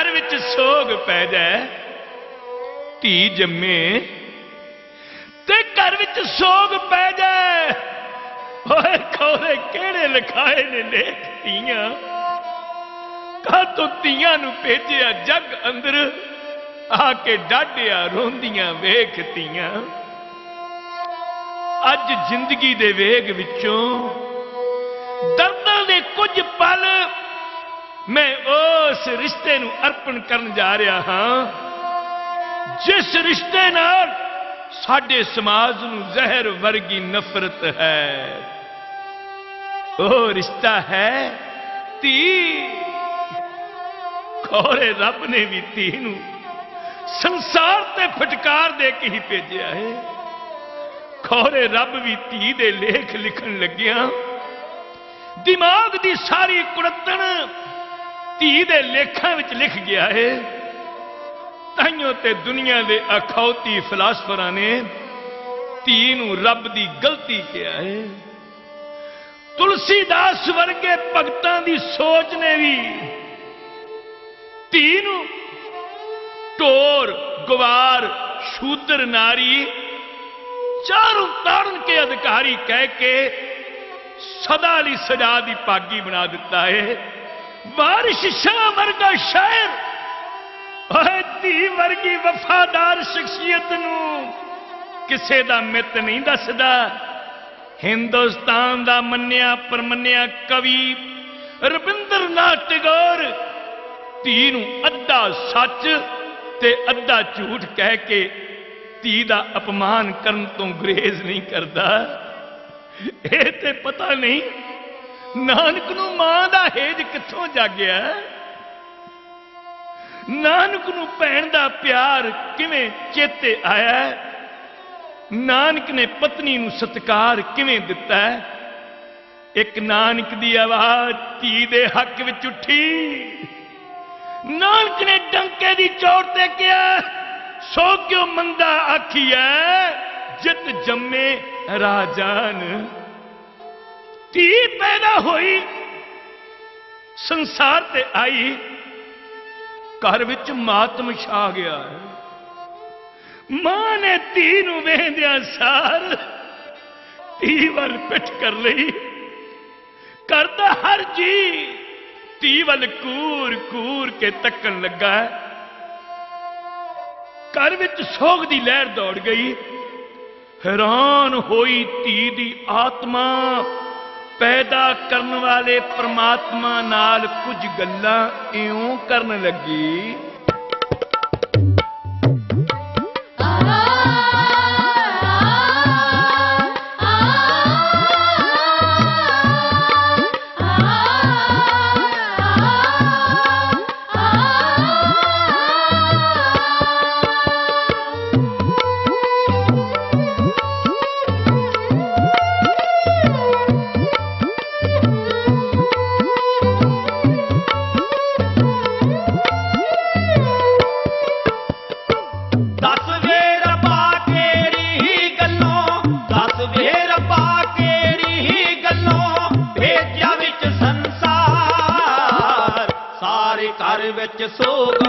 ਘਰ ਵਿੱਚ ਸੋਗ ਪੈ ਜਾਏ, ਧੀ ਜੰਮੇ ਤੇ ਘਰ ਵਿੱਚ ਸੋਗ ਪੈ ਜਾਏ। ਓਏ ਖੋਰੇ ਕਿਹੜੇ ਲਿਖਾਏ ਨੇ ਲੇਖ ਧੀਆਂ? ਕਾ ਤੋ ਧੀਆਂ ਨੂੰ ਭੇਜਿਆ ਜੱਗ ਅੰਦਰ? ਆ ਕੇ ਡਾਢਿਆ ਰੋਂਦੀਆਂ ਵੇਖ ਧੀਆਂ। ਅੱਜ ਜ਼ਿੰਦਗੀ ਦੇ ਵੇਗ ਵਿੱਚੋਂ ਦਰਦਾਂ ਦੇ ਕੁਝ ਪਲ ਮੈਂ ਉਹ ਉਸ ਰਿਸ਼ਤੇ ਨੂੰ ਅਰਪਣ ਕਰਨ ਜਾ ਰਿਹਾ ਹਾਂ। ਜਿਸ ਰਿਸ਼ਤੇ ਨਾਲ ਸਾਡੇ ਸਮਾਜ ਨੂੰ ਜ਼ਹਿਰ ਵਰਗੀ ਨਫ਼ਰਤ ਹੈ। ਉਹ ਰਿਸ਼ਤਾ ਹੈ ਧੀ। ਖੋਰੇ ਰੱਬ ਨੇ ਵੀ ਧੀ ਨੂੰ ਸੰਸਾਰ ਤੇ ਫਟਕਾਰ ਦੇ ਕੇ ਹੀ ਭੇਜਿਆ ਹੈ। ਖੋਰੇ ਰੱਬ ਵੀ ਧੀ ਦੇ ਲੇਖ ਲਿਖਣ ਲੱਗਿਆ। ਦਿਮਾਗ ਦੀ ਸਾਰੀ ਕੁੜੱਤਣ ਧੀ ਦੇ ਲੇਖਾਂ ਵਿੱਚ ਲਿਖ ਗਿਆ ਹੈ। ਤਾਈਓ ਤੇ ਦੁਨੀਆ ਦੇ ਅਖੌਤੀ ਫਿਲਾਸਫਰਾਂ ਨੇ ਧੀ ਨੂੰ ਰੱਬ ਦੀ ਗਲਤੀ ਕਿਹਾ ਹੈ। ਤੁਲਸੀਦਾਸ ਵਰਗੇ ਭਗਤਾਂ ਦੀ ਸੋਚ ਨੇ ਵੀ ਧੀ ਨੂੰ ਢੋਰ, ਗਵਾਰ, ਸ਼ੂਦਰ, ਨਾਰੀ ਚਾਰੋਂ ਤਾਰਨ ਕੇ ਅਧਿਕਾਰੀ ਕਹਿ ਕੇ ਸਦਾ ਲਈ ਸਜ਼ਾ ਦੀ ਪਾਗੀ ਬਣਾ ਦਿੱਤਾ ਹੈ। ਬਾਰਿਸ਼ ਸ਼ਾਹ ਵਰਗਾ ਸ਼ਾਇਰ। ਓਏ ਧੀ ਵਰਗੀ ਵਫਾਦਾਰ ਸ਼ਖਸੀਅਤ ਨੂੰ ਕਿਸੇ ਦਾ ਮਿੱਤ ਨਹੀਂ ਦੱਸਦਾ। ਹਿੰਦੁਸਤਾਨ ਦਾ ਮੰਨਿਆ ਪਰਮੰਨਿਆ ਕਵੀ ਰਵਿੰਦਰਨਾਥ ਟੈਗੋਰ ਧੀ ਨੂੰ ਅੱਧਾ ਸੱਚ ਤੇ ਅੱਧਾ ਝੂਠ ਕਹਿ ਕੇ ਧੀ ਦਾ ਅਪਮਾਨ ਕਰਨ ਤੋਂ ਗੁਰੇਜ਼ ਨਹੀਂ ਕਰਦਾ। ਇਹ ਤੇ ਪਤਾ ਨਹੀਂ ਨਾਨਕ ਨੂੰ ਮਾਂ ਦਾ ਹੇਜ ਕਿੱਥੋਂ ਜਾਗਿਆ? ਨਾਨਕ ਨੂੰ ਭੈਣ ਦਾ ਪਿਆਰ ਕਿਵੇਂ ਚੇਤੇ ਆਇਆ? ਨਾਨਕ ਨੇ ਪਤਨੀ ਨੂੰ ਸਤਕਾਰ ਕਿਵੇਂ ਦਿੱਤਾ? ਇੱਕ ਨਾਨਕ ਦੀ ਆਵਾਜ਼ ਧੀ ਦੇ ਹੱਕ ਵਿੱਚ ਉੱਠੀ। ਨਾਨਕ ਨੇ ਡੰਕੇ ਦੀ ਚੋਰ ਤੇ ਕਿਹਾ, ਸੋ ਕਿਉ ਮੰਦਾ ਆਖੀਐ? ਜਿਤ ਜੰਮੇ ਰਾਜਾਨ। ਧੀ ਪੈਦਾ ਹੋਈ, ਸੰਸਾਰ ਤੇ ਆਈ, ਘਰ ਵਿੱਚ ਮਾਤਮ ਛਾ ਗਿਆ ਹੈ। ਮਾਂ ਨੇ ਧੀ ਨੂੰ ਵੇਂਦਿਆਂ ਸਾਰ ਧੀ ਵੱਲ ਪਿੱਠ ਕਰ ਲਈ। ਕਰਦਾ ਹਰ ਜੀ ਧੀ ਵੱਲ ਕੂਰ ਕੂਰ ਕੇ ਤੱਕਣ ਲੱਗਾ ਘਰ ਵਿੱਚ ਸੋਗ ਦੀ ਲਹਿਰ ਦੌੜ ਗਈ। ਹੈਰਾਨ ਹੋਈ ਧੀ ਦੀ ਆਤਮਾ ਪੈਦਾ ਕਰਨ ਵਾਲੇ ਪ੍ਰਮਾਤਮਾ ਨਾਲ ਕੁਝ ਗੱਲਾਂ ਇਉਂ ਕਰਨ ਲੱਗੀ ਵਿੱਚ ਸੋਗ